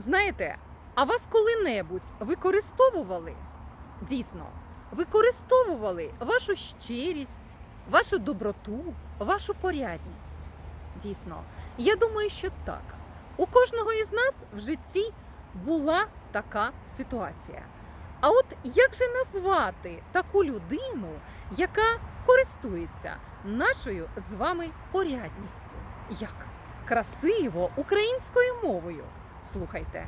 Знаєте, а вас коли-небудь використовували? Дійсно, використовували вашу щирість, вашу доброту, вашу порядність. Дійсно, я думаю, що так. У кожного із нас в житті була така ситуація. А от як же назвати таку людину, яка користується нашою з вами порядністю? Як? Красиво українською мовою. Слухайте,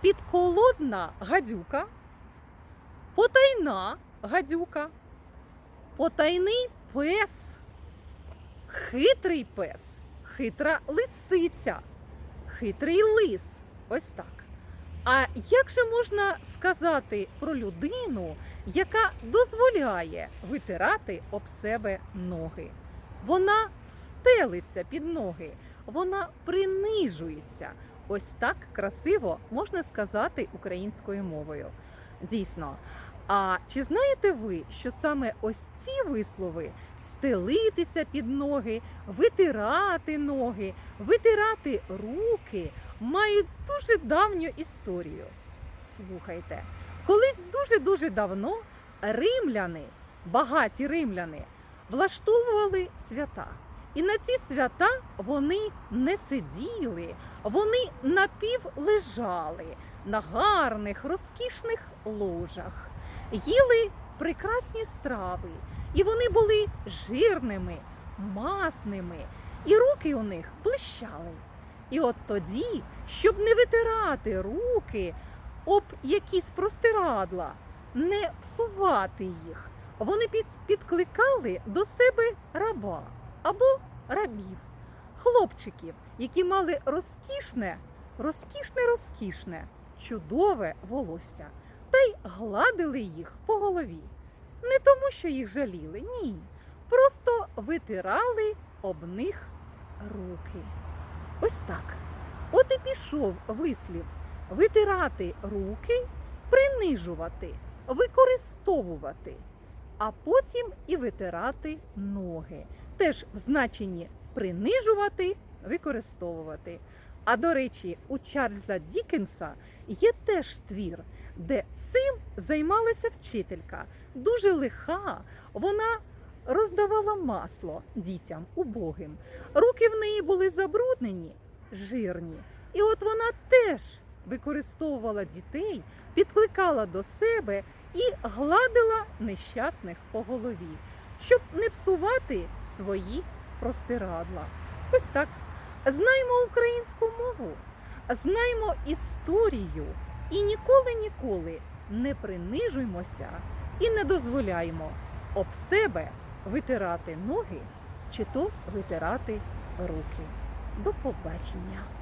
підколодна гадюка, потайна гадюка, потайний пес, хитрий пес, хитра лисиця, хитрий лис. Ось так. А як же можна сказати про людину, яка дозволяє витирати об себе ноги? Вона стелиться під ноги, вона принижується. Ось так красиво можна сказати українською мовою. Дійсно. А чи знаєте ви, що саме ось ці вислови стелитися під ноги, витирати ноги, витирати руки мають дуже давню історію? Слухайте, колись дуже-дуже давно римляни, багаті римляни, влаштовували свята. І на ці свята вони не сиділи, вони напівлежали на гарних, розкішних ложах, їли прекрасні страви, і вони були жирними, масними, і руки у них блищали. І от тоді, щоб не витирати руки об якісь простирадла, не псувати їх, вони під, підкликали до себе раба або рабів, хлопчиків, які мали розкішне, розкішне, розкішне, чудове волосся, та й гладили їх по голові. Не тому, що їх жаліли, ні. Просто витирали об них руки. Ось так. От і пішов вислів витирати руки, принижувати, використовувати, а потім і витирати ноги. Теж в значенні принижувати, використовувати. А до речі, у Чарльза Дікенса є теж твір, де цим займалася вчителька. Дуже лиха. Вона роздавала масло дітям убогим. Руки в неї були забруднені, жирні. І от вона теж використовувала дітей, підкликала до себе і гладила нещасних по голові, щоб не псувати свої простирадла. Ось так. Знаємо українську мову, знаємо історію і ніколи-ніколи не принижуймося і не дозволяємо об себе витирати ноги чи то витирати руки. До побачення!